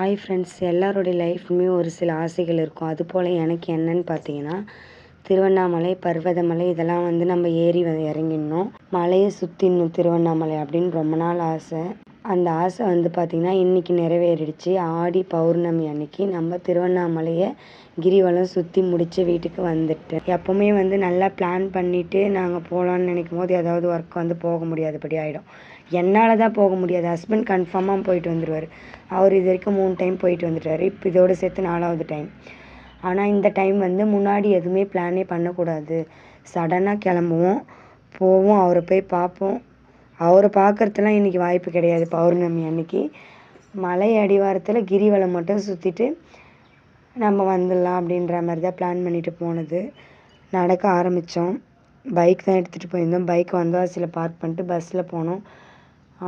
Hi friends எல்லாருடைய லைஃப்லையுமே ஒரு சில ஆசைகள் இருக்கும். அதுபோல் எனக்கு என்னன்னு பார்த்தீங்கன்னா திருவண்ணாமலை பர்வதமலை இதெல்லாம் வந்து நம்ம ஏறி இறங்கிடணும். மலையை சுற்றிடணும் திருவண்ணாமலை அப்படின்னு ரொம்ப நாள் ஆசை. அந்த ஆசை வந்து பார்த்திங்கன்னா இன்றைக்கி நிறைவேறிடுச்சு. ஆடி பௌர்ணமி அன்னைக்கு நம்ம திருவண்ணாமலையை கிரிவலம் சுற்றி முடித்து வீட்டுக்கு வந்துட்டேன் எப்போவுமே வந்து நல்லா பிளான் பண்ணிவிட்டு நாங்கள் போகலான்னு நினைக்கும் போது ஏதாவது ஒர்க் வந்து போக முடியாதபடி ஆகிடும் என்னால் தான் போக முடியாது. ஹஸ்பண்ட் கன்ஃபார்மாக போயிட்டு வந்துடுவார் அவர் இது வரைக்கும் மூணு டைம் போயிட்டு வந்துட்டார். இப்போ இதோட சேர்த்து நாலாவது டைம் ஆனால் இந்த டைம் வந்து முன்னாடி எதுவுமே பிளானே பண்ணக்கூடாது. சடனாக கிளம்புவோம். போவோம். அவரை போய் பார்ப்போம். அவரை பார்க்கறதுலாம் இன்றைக்கி வாய்ப்பு கிடையாது. பௌர்ணமி அன்னைக்கு. மலை அடிவாரத்தில் கிரிவலம் மட்டும் சுற்றிட்டு நம்ம வந்துடலாம் அப்படின்ற மாதிரி தான் பிளான் பண்ணிட்டு போனது. நடக்க ஆரம்பித்தோம் பைக் தான் எடுத்துகிட்டு போயிருந்தோம். பைக் வந்தவாசியில் பார்க் பண்ணிட்டு பஸ்ஸில் போனோம்.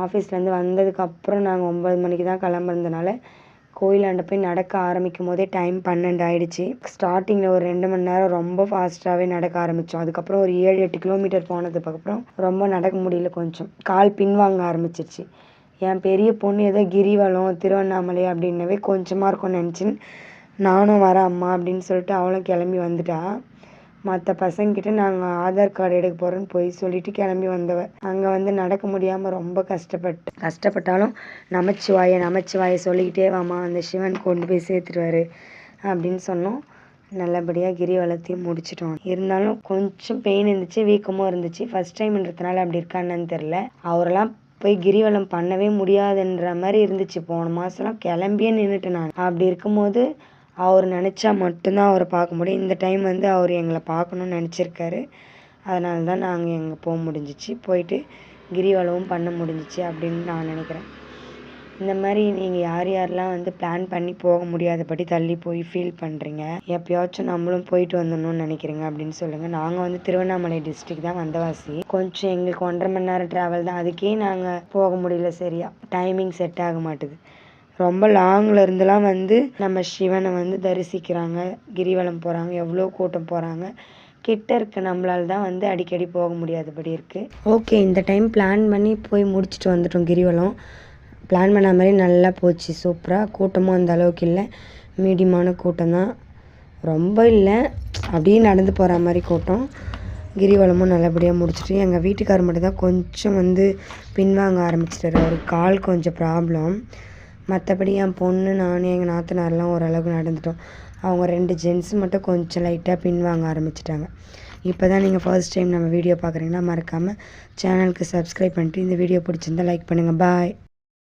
ஆஃபீஸ்லேருந்து வந்ததுக்கப்புறம் நாங்கள் ஒம்பது மணிக்கு தான் கிளம்புறதுனால கோயிலாண்ட போய் நடக்க ஆரம்பிக்கும் போதே டைம் பன்னெண்டு ஆயிடுச்சு. ஸ்டார்டிங்கில் ஒரு ரெண்டு மணி நேரம் ரொம்ப ஃபாஸ்ட்டாகவே நடக்க ஆரம்பித்தோம் அதுக்கப்புறம் ஒரு ஏழு எட்டு கிலோமீட்டர் போனதுக்கப்புறம் ரொம்ப நடக்க முடியல கொஞ்சம். கால் பின்வாங்க ஆரம்பிச்சிருச்சு. என் பெரிய பொண்ணு ஏதோ கிரிவலம் திருவண்ணாமலை அப்படின்னவே கொஞ்சமாக இருக்கும்னு நினச்சின்னு நானும் வரேன் அம்மா அப்படின்னு சொல்லிட்டு அவளும் கிளம்பி வந்துட்டா. மற்ற பசங்கிட்ட நாங்கள் ஆதார் கார்டு எடுக்க போகிறோன்னு போய் சொல்லிட்டு கிளம்பி வந்தவ. அங்கே வந்து நடக்க முடியாமல் ரொம்ப கஷ்டப்பட்டு. கஷ்டப்பட்டாலும் நமச்சிவாய நமச்சிவாய சொல்லிக்கிட்டே வாமா அந்த சிவன் கொண்டு போய் சேர்த்துருவாரு அப்படின்னு சொன்னோம். நல்லபடியாக கிரிவலத்தையும் முடிச்சிட்டோம். இருந்தாலும் கொஞ்சம் பெயின் இருந்துச்சு வீக்கமும் இருந்துச்சு. ஃபர்ஸ்ட் டைம்ன்றதுனால அப்படி இருக்கான்னு தெரில அவரெல்லாம் போய் கிரிவலம் பண்ணவே முடியாதுன்ற மாதிரி இருந்துச்சு. போன மாதம்லாம் கிளம்பியே நின்றுட்டேன் நான். அப்படி இருக்கும்போது அவர் நினச்சா மட்டும்தான் அவரை பார்க்க முடியும். இந்த டைம் வந்து அவர் எங்களை பார்க்கணுன்னு நினச்சிருக்காரு. அதனால தான் நாங்கள் எங்கே போக முடிஞ்சிச்சு. போயிட்டு கிரிவலமும் பண்ண முடிஞ்சிச்சு அப்படின்னு நான் நினைக்கிறேன். இந்த மாதிரி நீங்கள் யார் யாரெல்லாம் வந்து பிளான் பண்ணி போக முடியாதபடி தள்ளி போய் ஃபீல் பண்ணுறீங்க எப்பயாச்சும் நம்மளும் போயிட்டு வந்துடணும்னு நினைக்கிறீங்க அப்படின்னு சொல்லுங்கள் நாங்கள் வந்து திருவண்ணாமலை டிஸ்ட்ரிக் தான் வந்தவாசி. கொஞ்சம் எங்களுக்கு ஒன்றரை மணி நேரம் ட்ராவல் தான். அதுக்கே நாங்கள் போக முடியல சரியா. டைமிங் செட் ஆக மாட்டுது. ரொம்ப லாங்கில் இருந்துலாம் வந்து நம்ம சிவனை வந்து தரிசிக்கிறாங்க கிரிவலம் போகிறாங்க எவ்வளோ கூட்டம் போகிறாங்க கிட்ட இருக்க நம்மளால் தான் வந்து அடிக்கடி போக முடியாதபடி இருக்குது ஓகே இந்த டைம் பிளான் பண்ணி போய் முடிச்சுட்டு வந்துட்டோம் கிரிவலம். பிளான் பண்ண மாதிரி நல்லா போச்சு சூப்பராக கூட்டமும் அந்த அளவுக்கு இல்லை. மீடியமான கூட்டம் தான். ரொம்ப இல்லை. அப்படியே நடந்து போகிற மாதிரி கூட்டம். கிரிவலமும் நல்லபடியாக முடிச்சிட்டு எங்கள் வீட்டுக்காரர் மட்டும் தான் கொஞ்சம் வந்து பின்வாங்க ஆரம்பிச்சிட்டாரு. ஒரு கால் கொஞ்சம் ப்ராப்ளம் மற்றபடி என் பொண்ணு நான் எங்கள் நாத்தனார்லாம் ஓரளவுக்கு நடந்துட்டோம். அவங்க ரெண்டு ஜென்ஸ் மட்டும் கொஞ்சம் லைட்டாக பின்வாங்க ஆரம்பிச்சிட்டாங்க. இப்போ தான் நீங்கள் ஃபர்ஸ்ட் டைம் நம்ம வீடியோ பார்க்குறீங்கன்னா மறக்காமல் சேனலுக்கு சப்ஸ்கிரைப் பண்ணிட்டு இந்த வீடியோ பிடிச்சிருந்தா லைக் பண்ணுங்கள் பாய்